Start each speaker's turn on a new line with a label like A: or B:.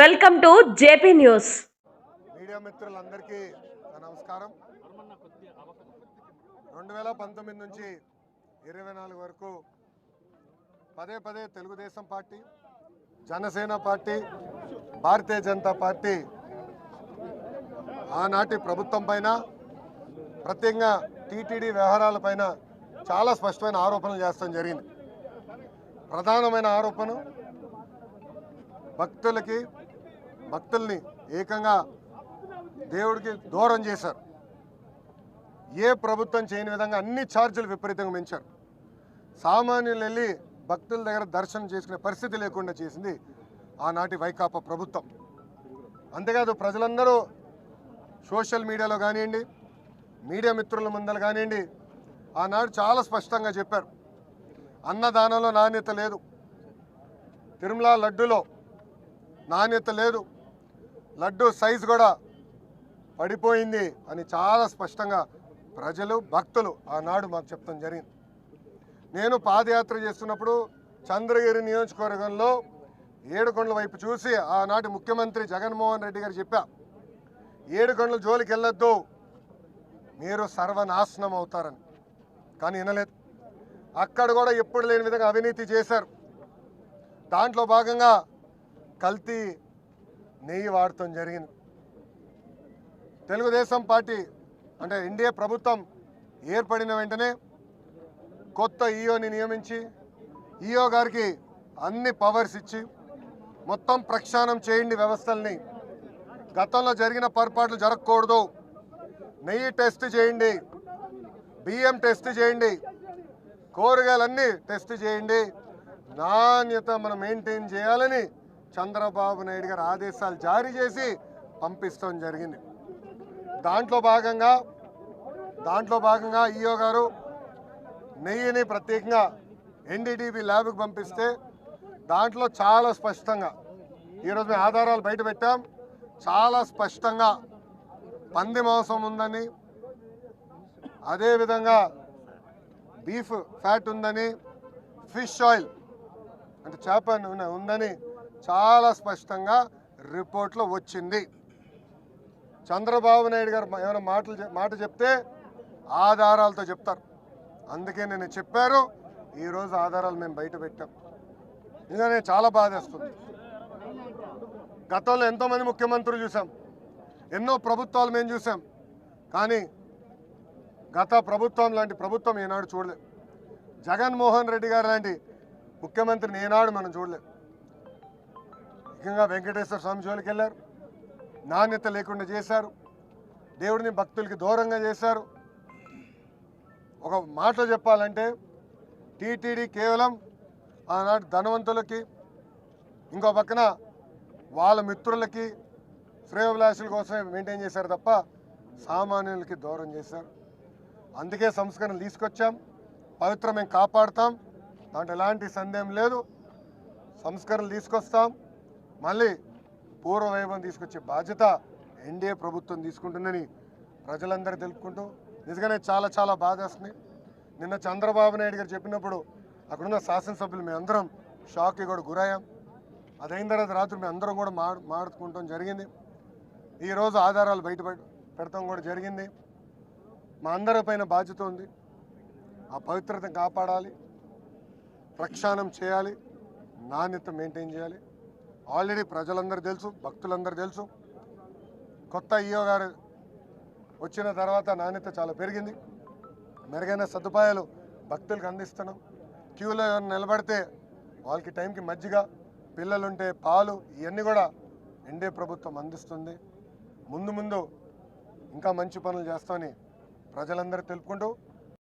A: Welcome to JP news.
B: Media మిత్రులందరికీ నమస్కారం. రెండు వేల పంతొమ్మిది నుంచి ఇరవై నాలుగు వరకు పదే పదే Telugu Desam party Janasena party Bharatiya Janata party ఆనాటి ప్రభుత్వం పైన ప్రత్యేకంగా టీటీడీ వ్యవహారాలపైన చాలా స్పష్టమైన ఆరోపణలు చేస్తాం జరిగింది. ప్రధానమైన ఆరోపణ భక్తులకి భక్తుల్ని ఏకంగా దేవుడికి దూరం చేశారు. ఏ ప్రభుత్వం చేయని విధంగా అన్ని ఛార్జీలు విపరీతంగా పెంచారు సామాన్యులు వెళ్ళి భక్తుల దగ్గర దర్శనం చేసుకునే పరిస్థితి లేకుండా చేసింది ఆనాటి వైకాపా ప్రభుత్వం. అంతేకాదు ప్రజలందరూ సోషల్ మీడియాలో కానివ్వండి మీడియా మిత్రుల ముందర కానివ్వండి ఆనాడు చాలా స్పష్టంగా చెప్పారు. అన్నదానంలో నాణ్యత లేదు. తిరుమల లడ్డులో నాణ్యత లేదు. లడ్డు సైజు కూడా పడిపోయింది అని చాలా స్పష్టంగా ప్రజలు భక్తులు ఆనాడు మాకు చెప్తాం జరిగింది. నేను పాదయాత్ర చేస్తున్నప్పుడు చంద్రగిరి నియోజకవర్గంలో ఏడుకొండల వైపు చూసి ఆనాటి ముఖ్యమంత్రి జగన్మోహన్ రెడ్డి గారు చెప్పా ఏడుకొండల జోలికి వెళ్ళొద్దు మీరు సర్వనాశనం అవుతారని. కానీ వినలేదు. అక్కడ కూడా ఎప్పుడు లేని విధంగా అవినీతి చేశారు. దాంట్లో భాగంగా కల్తీ నెయ్యి వాడటం జరిగింది. తెలుగుదేశం పార్టీ అంటే ఎన్డీఏ ప్రభుత్వం ఏర్పడిన వెంటనే కొత్త ఈఓని నియమించి ఈఓ గారికి అన్ని పవర్స్ ఇచ్చి మొత్తం ప్రక్షాళన చేయండి వ్యవస్థల్ని. గతంలో జరిగిన పొరపాట్లు జరగకూడదు. నెయ్యి టెస్ట్ చేయండి బియ్యం టెస్ట్ చేయండి కూరగాయలన్నీ టెస్ట్ చేయండి. నాణ్యత మనం మెయింటైన్ చేయాలని చంద్రబాబు నాయుడు గారు ఆదేశాలు జారీ చేసి పంపిస్తాం జరిగింది. దాంట్లో భాగంగా దాంట్లో భాగంగా ఈఓ గారు నెయ్యిని ప్రత్యేకంగా ఎన్డీటీవీ ల్యాబ్కి పంపిస్తే దాంట్లో చాలా స్పష్టంగా ఈరోజు మేము ఆధారాలు బయట పెట్టాం. చాలా స్పష్టంగా పంది మాంసం ఉందని అదేవిధంగా బీఫ్ ఫ్యాట్ ఉందని ఫిష్ ఆయిల్ అంటే చేప నూనె ఉందని చాలా స్పష్టంగా రిపోర్ట్లో వచ్చింది. చంద్రబాబు నాయుడు గారు ఏమైనా మాటలు మాట చెప్తే ఆధారాలతో చెప్తారు. అందుకే నేను చెప్పారు ఈరోజు ఆధారాలు మేము బయట పెట్టాం. ఇంకా నేను చాలా బాధేస్తుంది గతంలో ఎంతోమంది ముఖ్యమంత్రులు చూసాం. ఎన్నో ప్రభుత్వాలు మేము చూసాం. కానీ గత ప్రభుత్వం లాంటి ప్రభుత్వం ఈనాడు చూడలేదు జగన్మోహన్ రెడ్డి గారు లాంటి ముఖ్యమంత్రిని ఏనాడు మనం చూడలేదు ముఖ్యంగా వెంకటేశ్వర స్వామి జోలికి వెళ్ళారు. నాణ్యత లేకుండా చేశారు. దేవుడిని భక్తులకి దూరంగా చేశారు. ఒక మాట చెప్పాలంటే టీటీడీ కేవలం ఆనాటి ధనవంతులకి ఇంకో పక్కన వాళ్ళ మిత్రులకి శ్రేయోభిలాషుల కోసమే మెయింటైన్ చేశారు తప్ప సామాన్యులకి దూరం చేశారు. అందుకే సంస్కరణలు తీసుకొచ్చాం. పవిత్రం మేము కాపాడుతాం. దాంట్లో ఎలాంటి సందేహం లేదు. సంస్కరణలు తీసుకొస్తాం. మళ్ళీ పూర్వ వైభవం తీసుకొచ్చే బాధ్యత ఎన్డీఏ ప్రభుత్వం తీసుకుంటుందని ప్రజలందరూ తెలుపుకుంటూ నిజంగానే చాలా చాలా బాధేస్తుంది నిన్న చంద్రబాబు నాయుడు గారు చెప్పినప్పుడు అక్కడున్న శాసనసభ్యులు మేము అందరం షాక్కి కూడా గురయ్యాం. అదైన తర్వాత రాత్రి మేము అందరం కూడా మా మాడుకుంటాం జరిగింది. ఈరోజు ఆధారాలు బయట పెడతాం కూడా జరిగింది. మా అందరి పైన బాధ్యత ఉంది. ఆ పవిత్రతను కాపాడాలి. ప్రక్షాళన చేయాలి. నాణ్యత మెయింటైన్ చేయాలి. ఆల్రెడీ ప్రజలందరూ తెలుసు భక్తులందరూ తెలుసు. కొత్త ఈఓ గారు వచ్చిన తర్వాత నాణ్యత చాలా పెరిగింది. మెరుగైన సదుపాయాలు భక్తులకు అందిస్తున్నాం. క్యూలో నిలబడితే వాళ్ళకి టైంకి మజ్జిగ పిల్లలుంటే పాలు ఇవన్నీ కూడా ఎన్డీఏ ప్రభుత్వం అందిస్తుంది. ముందు ముందు ఇంకా మంచి పనులు చేస్తామని ప్రజలందరూ తెలుపుకుంటూ